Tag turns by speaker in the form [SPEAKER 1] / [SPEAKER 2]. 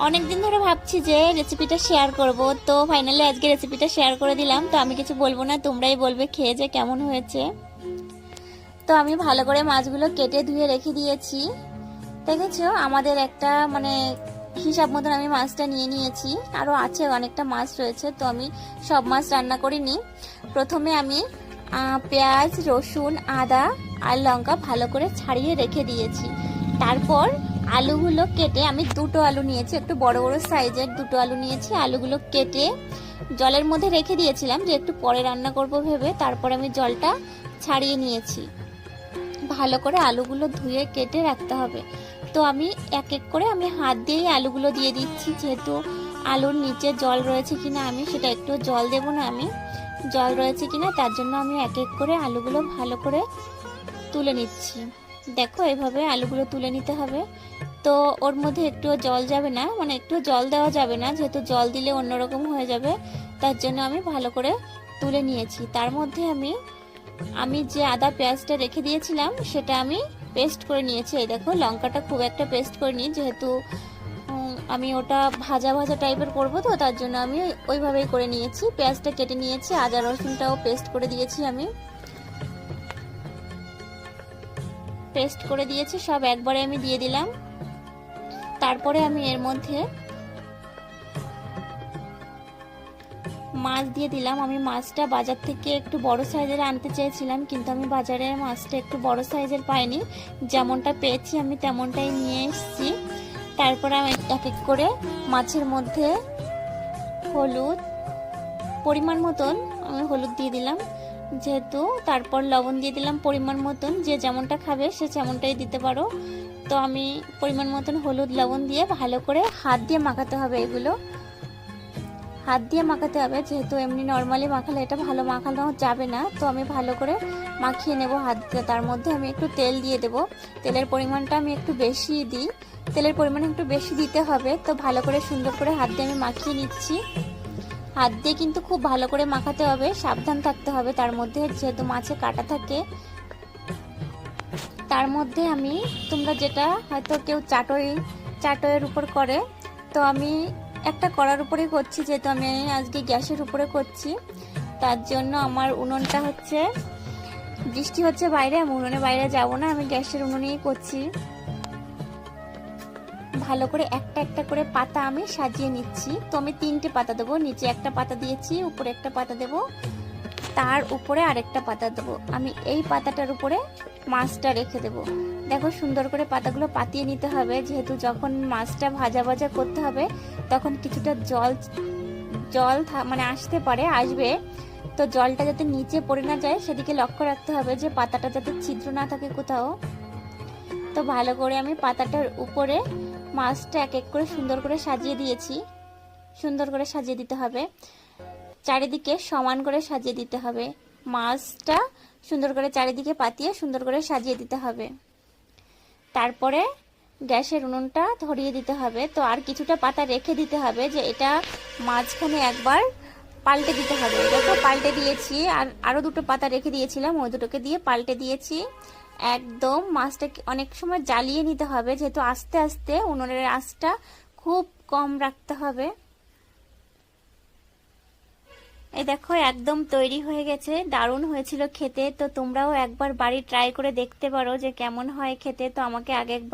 [SPEAKER 1] অনেক দিন ধরে ভাবছি যে রেসিপিটা শেয়ার করব। তো ফাইনালি আজকে রেসিপিটা শেয়ার করে দিলাম। তো আমি কিছু বলব না, তোমরাই বলবে খেয়ে যে কেমন হয়েছে। তো আমি ভালো করে মাছগুলো কেটে ধুয়ে রেখে দিয়েছি। দেখেছ? আমাদের একটা মানে হিসাব মতন আমি মাছটা নিয়ে নিয়েছি। আরও আছে অনেকটা মাছ রয়েছে, তো আমি সব মাছ রান্না করিনি প্রথমে আমি পেঁয়াজ, রসুন, আদা আর লঙ্কা ভালো করে ছাড়িয়ে রেখে দিয়েছি। তারপর আলুগুলো কেটে আমি দুটো আলু নিয়েছি, একটু বড় বড় সাইজের দুটো আলু নিয়েছি। আলুগুলো কেটে জলের মধ্যে রেখে দিয়েছিলাম যে একটু পরে রান্না করব ভেবে, তারপরে আমি জলটা ছাড়িয়ে নিয়েছি। ভালো করে আলুগুলো ধুয়ে কেটে রাখতে হবে। তো আমি এক এক করে আমি হাত দিয়েই আলুগুলো দিয়ে দিচ্ছি, যেহেতু আলুর নিচে জল রয়েছে কিনা আমি সেটা একটু জল দেব না আমি। জল রয়েছে কিনা তার জন্য আমি এক এক করে আলুগুলো ভালো করে তুলে নিচ্ছি। দেখো, এভাবে আলুগুলো তুলে নিতে হবে। তো ওর মধ্যে একটু জল যাবে না মানে একটু জল দেওয়া যাবে না, যেহেতু জল দিলে অন্যরকম হয়ে যাবে, তার জন্য আমি ভালো করে তুলে নিয়েছি। তার মধ্যে আমি আমি যে আদা পেঁয়াজটা রেখে দিয়েছিলাম, সেটা আমি পেস্ট করে নিয়েছি। এই দেখো, লঙ্কাটা খুব একটা পেস্ট করে নিই যেহেতু আমি ওটা ভাজা ভাজা টাইপের করব তো, তার জন্য আমি ওইভাবেই করে নিয়েছি। পেঁয়াজটা কেটে নিয়েছি, আদা রসুনটাও পেস্ট করে দিয়েছি আমি। পেস্ট করে দিয়েছি, সব একবারে আমি দিয়ে দিলাম। তারপরে আমি এর মধ্যে মাছ দিয়ে দিলাম। আমি মাছটা বাজার থেকে একটু বড় সাইজের আনতে চেয়েছিলাম, কিন্তু আমি বাজারে মাছটা একটু বড় সাইজের পাইনি। যেমনটা পেয়েছি আমি তেমনটাই নিয়ে এসেছি। তারপর আমি এক এক করে মাছের মধ্যে হলুদ, পরিমাণ মতন আমি হলুদ দিয়ে দিলাম। যেহেতু তারপর লবণ দিয়ে দিলাম পরিমাণ মতন, যে যেমনটা খাবে সে তেমনটাই দিতে পারো। তো আমি পরিমাণ মতন হলুদ লবণ দিয়ে ভালো করে হাত দিয়ে মাখাতে হবে এগুলো। হাত দিয়ে মাখাতে হবে, যেহেতু এমনি নর্মালি মাখালে এটা ভালো মাখানো যাবে না। তো আমি ভালো করে মাখিয়ে নেব হাত দিয়ে। তার মধ্যে আমি একটু তেল দিয়ে দেব। তেলের পরিমাণটা আমি একটু বেশি দিই। তেলের পরিমাণ একটু বেশি দিতে হবে। তো ভালো করে সুন্দর করে হাত দিয়ে আমি মাখিয়ে নিচ্ছি। হাত দিয়ে কিন্তু খুব ভালো করে মাখাতে হবে, সাবধান থাকতে হবে। তার মধ্যে যেহেতু মাছে কাটা থাকে, তার মধ্যে আমি, তোমরা যেটা হয়তো কেউ চাটই চাটয়ের উপর করে, তো আমি একটা করার উপরে করছি, যেহেতু আমি আজকে গ্যাসের উপরে করছি। তার জন্য আমার উনুনটা হচ্ছে, বৃষ্টি হচ্ছে বাইরে, আমি উনুনে বাইরে যাব না, আমি গ্যাসের উনুনেই করছি। ভালো করে একটা একটা করে পাতা আমি সাজিয়ে নিচ্ছি। তো আমি তিনটে পাতা দেবো। নিচে একটা পাতা দিয়েছি, উপরে একটা পাতা দেবো। তার উপরে আরেকটা পাতা দেবো। আমি এই পাতাটার উপরে মাছটা রেখে দেবো। দেখো সুন্দর করে পাতাগুলো পাতিয়ে নিতে হবে। যেহেতু যখন মাছটা ভাজা ভাজা করতে হবে, তখন কিছুটা জল জল মানে আসতে পারে, আসবে। তো জলটা যাতে নিচে পড়ে না যায়, সেদিকে লক্ষ্য রাখতে হবে যে পাতাটা যাতে ছিদ্র না থাকে কোথাও। তো ভালো করে আমি পাতাটার উপরে মাছটা এক এক করে সুন্দর করে সাজিয়ে দিয়েছি। সুন্দর করে সাজিয়ে দিতে হবে। চারিদিকে সমান করে সাজিয়ে দিতে হবে। মাছটা সুন্দর করে চারিদিকে পাতিয়ে সুন্দর করে সাজিয়ে দিতে হবে। তারপরে গ্যাসের উনুনটা ধরিয়ে দিতে হবে। তো আর কিছুটা পাতা রেখে দিতে হবে যে এটা মাঝখানে একবার পাল্টে দিতে হবে। দেখো পাল্টে দিয়েছি আর আরও দুটো পাতা রেখে দিয়েছিলাম, ওই দুটোকে দিয়ে পাল্টে দিয়েছি। একদম মাছটাকে অনেক সময় জ্বালিয়ে নিতে হবে, যেহেতু আস্তে আস্তে উনুনের আঁচটা খুব কম রাখতে হবে। এই দেখো, একদম তৈরি হয়ে গেছে, দারুণ হয়েছিল খেতে। তো তোমরাও একবার বাড়ি ট্রাই করে দেখতে পারো যে কেমন হয় খেতে। তো আমাকে আগে একবার